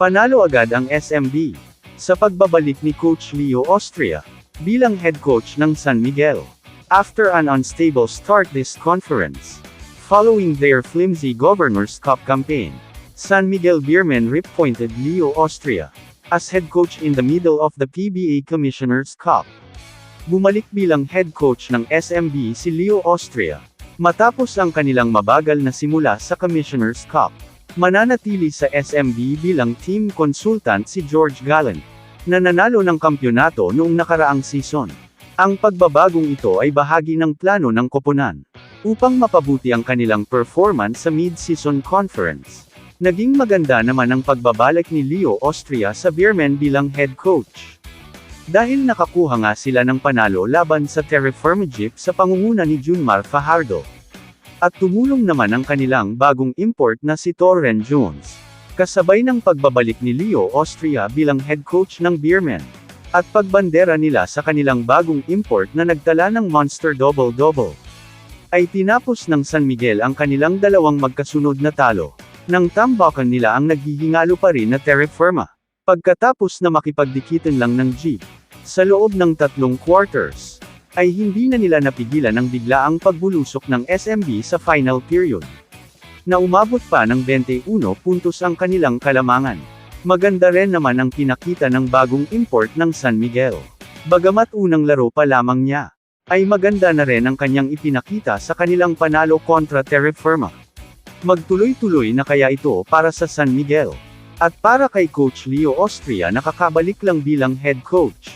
Panalo agad ang SMB sa pagbabalik ni Coach Leo Austria bilang head coach ng San Miguel. After an unstable start this conference, following their flimsy Governor's Cup campaign, San Miguel Beermen reappointed Leo Austria as head coach in the middle of the PBA Commissioner's Cup. Bumalik bilang head coach ng SMB si Leo Austria matapos ang kanilang mabagal na simula sa Commissioner's Cup. Mananatili sa SMB bilang team consultant si George Gallant, na nanalo ng kampyonato noong nakaraang season. Ang pagbabagong ito ay bahagi ng plano ng koponan, upang mapabuti ang kanilang performance sa mid-season conference. Naging maganda naman ang pagbabalik ni Leo Austria sa Beermen bilang head coach. Dahil nakakuha nga sila ng panalo laban sa Terraform Jeep sa pangunguna ni Junmar Fajardo. At tumulong naman ang kanilang bagong import na si Torren Jones. Kasabay ng pagbabalik ni Leo Austria bilang head coach ng Beermen. At pagbandera nila sa kanilang bagong import na nagtala ng Monster Double-Double. Ay tinapos ng San Miguel ang kanilang dalawang magkasunod na talo. Nang tambakan nila ang naghihingalo pa rin na Terra Firma. Pagkatapos na makipagdikitan lang ng Jeep. Sa loob ng tatlong quarters, ay hindi na nila napigilan ang biglaang pagbulusok ng SMB sa final period. Na umabot pa ng 21 puntos ang kanilang kalamangan. Maganda rin naman ang pinakita ng bagong import ng San Miguel. Bagamat unang laro pa lamang niya, ay maganda na rin ang kanyang ipinakita sa kanilang panalo kontra Terra Firma. Magtuloy-tuloy na kaya ito para sa San Miguel. At para kay Coach Leo Austria nakakabalik lang bilang head coach.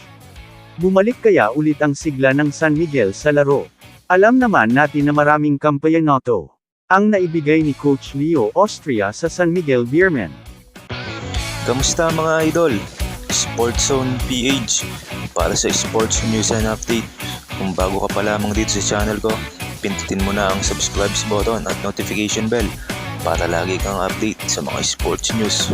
Bumalik kaya ulit ang sigla ng San Miguel sa laro. Alam naman natin na maraming kampeonato ang naibigay ni Coach Leo Austria sa San Miguel Beermen. Kamusta mga idol? Sports Zone PH para sa sports news and update. Kung bago ka pa lamang dito sa channel ko, pindutin mo na ang subscribe button at notification bell para lagi kang update sa mga sports news.